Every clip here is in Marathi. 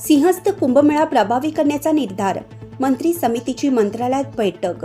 सिंहस्थ कुंभमेळा प्रभावी करण्याचा निर्धार मंत्री समितीची मंत्रालयात बैठक.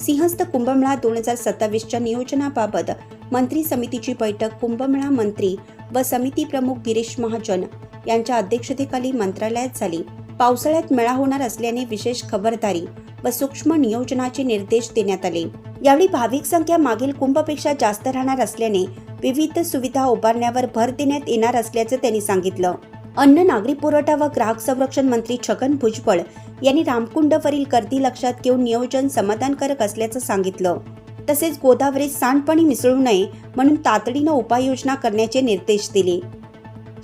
सिंहस्थ कुंभमेळा दोन हजार सत्तावीसच्या नियोजनाबाबत मंत्री समितीची बैठक कुंभमेळा मंत्री व समिती प्रमुख गिरीश महाजन यांच्या अध्यक्षतेखाली मंत्रालयात झाली. पावसाळ्यात मेळा होणार असल्याने विशेष खबरदारी व सूक्ष्म नियोजनाचे निर्देश देण्यात आले. यावेळी भाविक संख्या मागील कुंभपेक्षा जास्त राहणार असल्याने विविध सुविधा उभारण्यावर भर देण्यात येणार असल्याचं त्यांनी सांगितलं. अन्न नागरी पुरवठा व ग्राहक संरक्षण मंत्री छगन भुजबळ यांनी रामकुंडवरील गर्दी लक्षात घेऊन नियोजन समाधानकारक असल्याचं सांगितलं. तसेच गोदावरीत सांडपाणी मिसळू नये म्हणून तातडीनं उपाययोजना करण्याचे निर्देश दिले.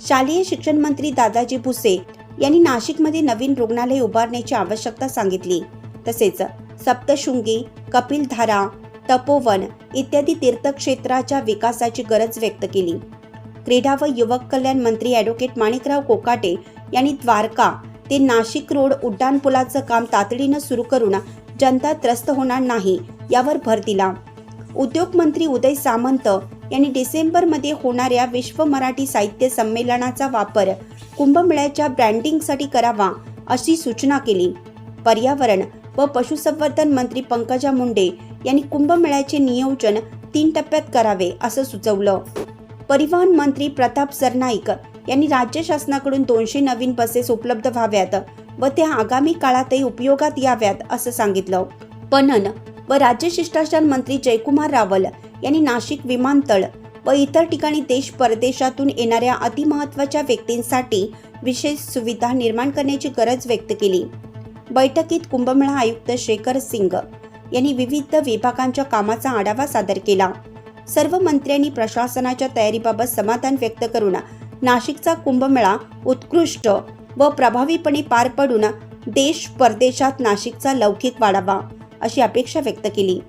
शालेय शिक्षण मंत्री दादाजी भुसे यांनी नाशिकमध्ये नवीन रुग्णालय उभारण्याची आवश्यकता सांगितली. तसेच सप्तशृंगी कपिलधारा तपोवन इत्यादी तीर्थक्षेत्राच्या विकासाची गरज व्यक्त केली. क्रीडा व युवक कल्याण मंत्री ॲडव्होकेट माणिकराव कोकाटे यांनी द्वारका ते नाशिक रोड उड्डाणपुलाचं काम तातडीनं सुरू करून जनता त्रस्त होणार नाही यावर भर दिला. उद्योग मंत्री उदय सामंत यांनी डिसेंबरमध्ये होणाऱ्या विश्व मराठी साहित्य संमेलनाचा वापर कुंभमेळ्याच्या ब्रँडिंगसाठी करावा अशी सूचना केली. पर्यावरण व पशुसंवर्धन मंत्री पंकजा मुंडे यांनी कुंभमेळ्याचे नियोजन तीन टप्प्यात करावे असं सुचवलं. परिवहन मंत्री प्रताप सरनाईक यांनी राज्य शासनाकडून दोनशे नवीन बसेस उपलब्ध व्हाव्यात व त्या आगामी काळातही उपयोगात याव्यात असं सांगितलं. पणन व राज्य शिष्टाचार मंत्री जयकुमार रावल यांनी नाशिक विमानतळ व इतर ठिकाणी देश परदेशातून येणाऱ्या अतिमहत्वाच्या व्यक्तींसाठी विशेष सुविधा निर्माण करण्याची गरज व्यक्त केली. बैठकीत कुंभमेळा आयुक्त शेखर सिंग यांनी विविध विभागांच्या कामाचा आढावा सादर केला. सर्व मंत्र्यांनी प्रशासनाच्या तयारीबाबत समाधान व्यक्त करून नाशिकचा कुंभमेळा उत्कृष्ट व प्रभावीपणे पार पडून देश परदेशात नाशिकचा लौकिक वाढावा अशी अपेक्षा व्यक्त केली.